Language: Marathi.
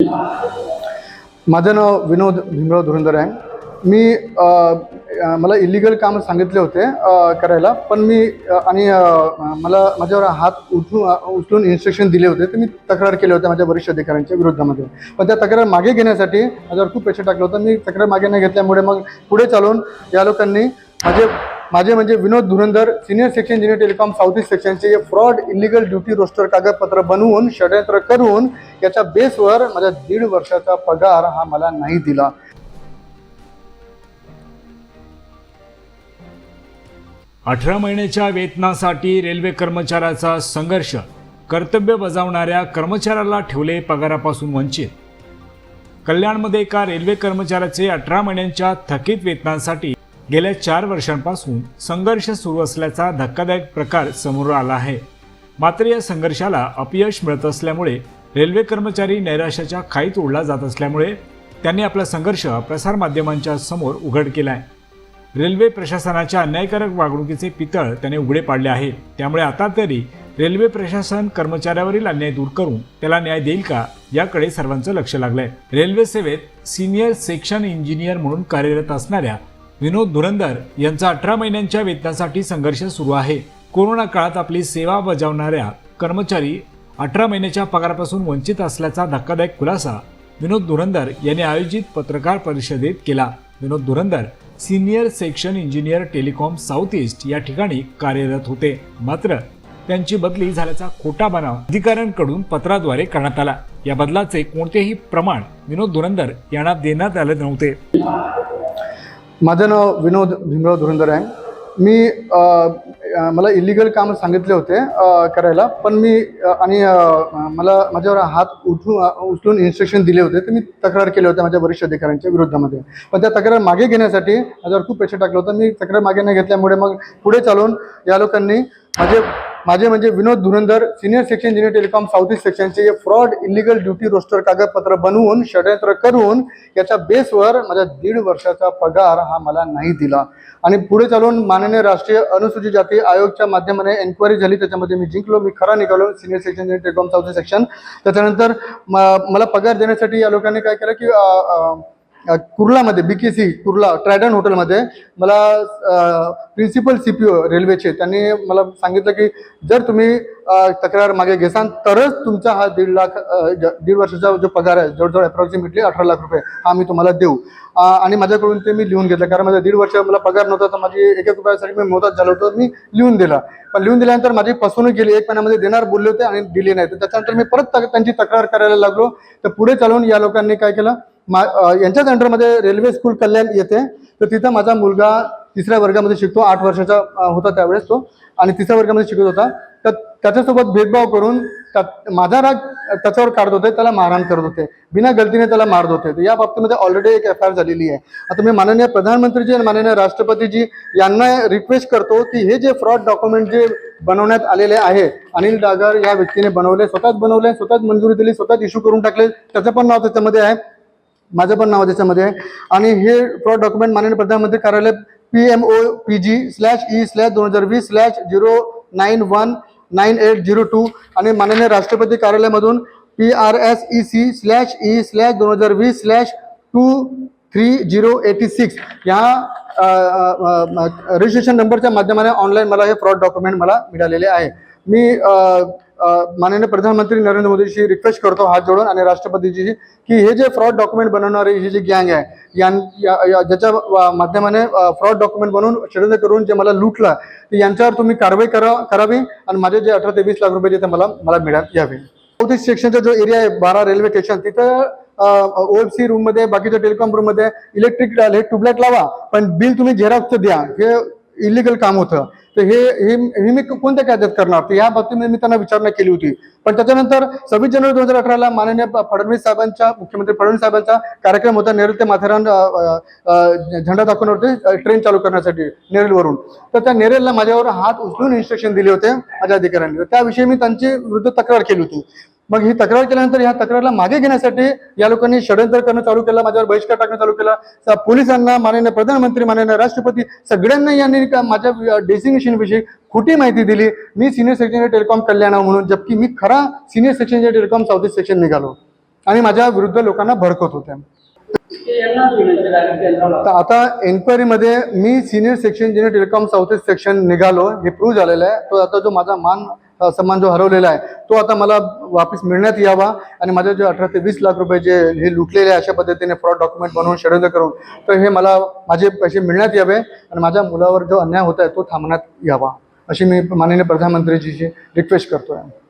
माझं नाव विनोद भीमराव धुरंदर आहे. मी मला इलिगल काम सांगितले होते करायला पण मी आणि मला माझ्यावर हात उचलून उचलून इन्स्ट्रक्शन दिले होते. तर मी तक्रार केले होते माझ्या वरिष्ठ अधिकाऱ्यांच्या विरोधामध्ये. पण त्या तक्रार मागे घेण्यासाठी माझ्यावर खूप पैसे टाकलं होतं. मी तक्रार मागे न घेतल्यामुळे मग पुढे चालून या लोकांनी माझे माझे म्हणजे Vinod Dhurandar senior section engineer telecom south east सेक्शनचे फ्रॉड इलिगल ड्युटी रोस्टर कागदपत्र बनवून षडयंत्र करून याच्या बेसवर माझ्या दीड वर्षाचा पगार हा मला नाही दिला. अठरा महिन्याच्या वेतनासाठी रेल्वे कर्मचाऱ्याचा संघर्ष. कर्तव्य बजावणाऱ्या कर्मचाऱ्याला ठेवले पगारापासून वंचित. कल्याणमध्ये एका रेल्वे कर्मचाऱ्याचे अठरा महिन्यांच्या थकीत वेतनासाठी गेल्या चार वर्षांपासून संघर्ष सुरू असल्याचा धक्कादायक प्रकार समोर आला आहे. मात्र या संघर्षाला अपयश मिळत असल्यामुळे रेल्वे कर्मचारी नैराश्याच्या खाईत ओढला जात असल्यामुळे त्यांनी आपला संघर्ष प्रसारमाध्यमांच्या समोर उघड केलाय. रेल्वे प्रशासनाच्या अन्यायकारक वागणुकीचे पितळ त्याने उघडे पाडले आहे. त्यामुळे आता तरी रेल्वे प्रशासन कर्मचाऱ्यावरील अन्याय दूर करून त्याला न्याय देईल का याकडे सर्वांचं लक्ष लागलंय. रेल्वे सेवेत सिनियर सेक्शन इंजिनियर म्हणून कार्यरत असणाऱ्या विनोद धुरंदर यांचा अठरा महिन्यांच्या वेतनासाठी संघर्ष सुरू आहे. कोरोना काळात आपली सेवा बजावणाऱ्या कर्मचारी अठरा महिन्याच्या पगारापासून वंचित असल्याचा धक्कादायक खुलासा विनोद धुरंदर यांनी आयोजित पत्रकार परिषदेत केला. Vinod Dhurandar senior section engineer telecom south east या ठिकाणी कार्यरत होते. मात्र त्यांची बदली झाल्याचा खोटा बनाव अधिकाऱ्यांकडून पत्राद्वारे करण्यात आला. या बदलाचे कोणतेही प्रमाण विनोद धुरंदर यांना देण्यात आले नव्हते. माझं नाव विनोद भीमराव धुरंदर आहे. मी मला इलिगल काम सांगितले होते करायला पण मी आणि मला माझ्यावर हात उचलून उचलून इन्स्ट्रक्शन दिले होते तर मी तक्रार केले होते माझ्या वरिष्ठ अधिकाऱ्यांच्या विरोधामध्ये. पण त्या तक्रार मागे घेण्यासाठी माझ्यावर खूप पैसे टाकलं होतं. मी तक्रार मागे न घेतल्यामुळे मग पुढे चालून या लोकांनी माझे माझे म्हणजे Vinod Dhurandar senior section engineer telecom south east सेक्शनचे फ्रॉड इलिगल ड्युटी रोस्टर कागदपत्र बनवून षडयंत्र करून याच्या बेसवर माझ्या दीड वर्षाचा पगार हा मला नाही दिला. आणि पुढे चालून माननीय राष्ट्रीय अनुसूचित जाती आयोगच्या माध्यमाने एन्क्वायरी झाली. त्याच्यामध्ये मी जिंकलो मी खरा निघालो senior section engineer telecom south east section त्याच्यानंतर म- मला पगार देण्यासाठी या लोकांनी काय केलं की कुर्लामध्ये बी के सी कुर्ला ट्रायडन हॉटेलमध्ये मला प्रिन्सिपल सी पी ओ रेल्वेचे त्यांनी मला सांगितलं की जर तुम्ही तक्रार मागे घेसान तरच तुमचा हा दीड लाख दीड वर्षाचा जो पगार आहे जवळजवळ अप्रॉक्सिमेटली अठरा लाख रुपये हा मी तुम्हाला देऊ. आणि माझ्याकडून ते मी लिहून घेतलं कारण माझा दीड वर्ष मला पगार नव्हता तर माझी एक एक रुपयासाठी मी मोहताज झालो होतो मी लिहून दिला. पण लिहून दिल्यानंतर माझी फसवणूक गेली एक महिन्यामध्ये देणार बोलले होते आणि दिली नाही. तर त्याच्यानंतर मी परत त्यांची तक्रार करायला लागलो. तर पुढे चालून या लोकांनी काय केलं? मा यांच्या यांच्याच अंडरमध्ये रेल्वे स्कूल कल्याण येते. तर तिथं माझा मुलगा तिसऱ्या वर्गामध्ये शिकतो. आठ वर्षाचा होता त्यावेळेस तो. आणि तिसऱ्या वर्गामध्ये शिकत होता. तर त्याच्यासोबत भेदभाव करून माझा राग त्याच्यावर काढत होते. त्याला मारहाण करत होते. बिना गलतीने त्याला मारत होते. तर या बाबतीमध्ये ऑलरेडी एक एफ आय आर झालेली आहे. आता मी माननीय प्रधानमंत्रीजी आणि माननीय राष्ट्रपतीजी यांना रिक्वेस्ट करतो की हे जे फ्रॉड डॉक्युमेंट जे बनवण्यात आलेले आहे अनिल डागर या व्यक्तीने बनवले स्वतःच बनवले स्वतःच मंजुरी दिली स्वतःच इश्यू करून टाकले त्याचं पण नाव त्याच्यामध्ये आहे. माझं पण नाव त्याच्यामध्ये आहे. आणि हे फ्रॉड डॉक्युमेंट माननीय प्रधानमंत्री कार्यालय P M O P G slash E slash दोन हजार वीस slash zero nine one nine eight zero two आणि माननीय राष्ट्रपती कार्यालयामधून P R S E C slash E slash दोन हजार वीस slash two three zero eighty six ह्या रजिस्ट्रेशन नंबरच्या माध्यमाने ऑनलाईन मला हे फ्रॉड डॉक्युमेंट मला मिळालेले आहे. मी माननीय प्रधानमंत्री नरेंद्र मोदीशी रिक्वेस्ट करतो हात जोडून आणि राष्ट्रपतीची की हे जे फ्रॉड डॉक्युमेंट बनवणारे ही जी गँग आहे यां ज्याच्या माध्यमाने फ्रॉड डॉक्युमेंट बनवून षडयंत्र करून जे मला लुटलं तर यांच्यावर तुम्ही कारवाई करा करावी आणि माझे जे अठरा ते वीस लाख रुपये ते मला मला मिळत यावे. साऊथ ईस्ट सेक्शनचा जो एरिया आहे बारा रेल्वे स्टेशन तिथं ओएफसी सी रूममध्ये बाकीच्या टेलिकॉम रूममध्ये इलेक्ट्रिक हे ट्यूबलाईट लावा पण बिल तुम्ही झेरॉक्सचं द्या. हे इलिगल काम होतं. तर हे हे मी कोणत्या कायद्यात करणार? तर या बाबतीमध्ये मी त्यांना विचारणा केली होती. पण त्याच्यानंतर सव्वीस जानेवारी दोन हजार अठराला माननीय फडणवीस साहेबांच्या मुख्यमंत्री फडणवीस साहेबांचा कार्यक्रम होता नेरळ ते माथेरान झंडा दाखवणार अ, झेंडा दाखवण्यावरती ट्रेन चालू करण्यासाठी नेरळवरून तर त्या नेरळला माझ्यावर हात उचलून इन्स्ट्रक्शन दिले होते माझ्या अधिकाऱ्यांनी. त्याविषयी मी त्यांची विरुद्ध तक्रार केली होती. मग ही तक्रार केल्यानंतर ह्या तक्रारला मागे घेण्यासाठी या लोकांनी षडयंत्र करणं चालू केलं माझ्यावर बहिष्कार टाकणं चालू केला. पोलिसांना माननीय प्रधानमंत्री माननीय राष्ट्रपती सगळ्यांना यांनी माझ्या डेसिग्नेशनविषयी खोटी माहिती दिली. मी सिनियर सेक्शन टेलिकॉम कल्याण म्हणून जबकी मी खरा सिनियर सेक्शनच्या टेलिकॉम साऊथ ईस्ट सेक्शन निघालो. आणि माझ्या विरुद्ध लोकांना भडकत होते. तर आता एन्क्वायरीमध्ये मी senior section junior telecom south east section निघालो हे प्रूव्ह झालेलं आहे. तो आता जो माझा मान सन्मान जो हरवलेला आहे तो आता मला वापस मिळण्यात यावा आणि माझे जे अठरा ते वीस लाख रुपये जे हे लुटलेले आहे अशा पद्धतीने फ्रॉड डॉक्युमेंट बनवून षडयंत्र करून तर हे मला माझे पैसे मिळण्यात यावे आणि माझ्या मुलावर जो अन्याय होत आहे तो थांबण्यात यावा अशी मी माननीय प्रधानमंत्रीजीची रिक्वेस्ट करतो आहे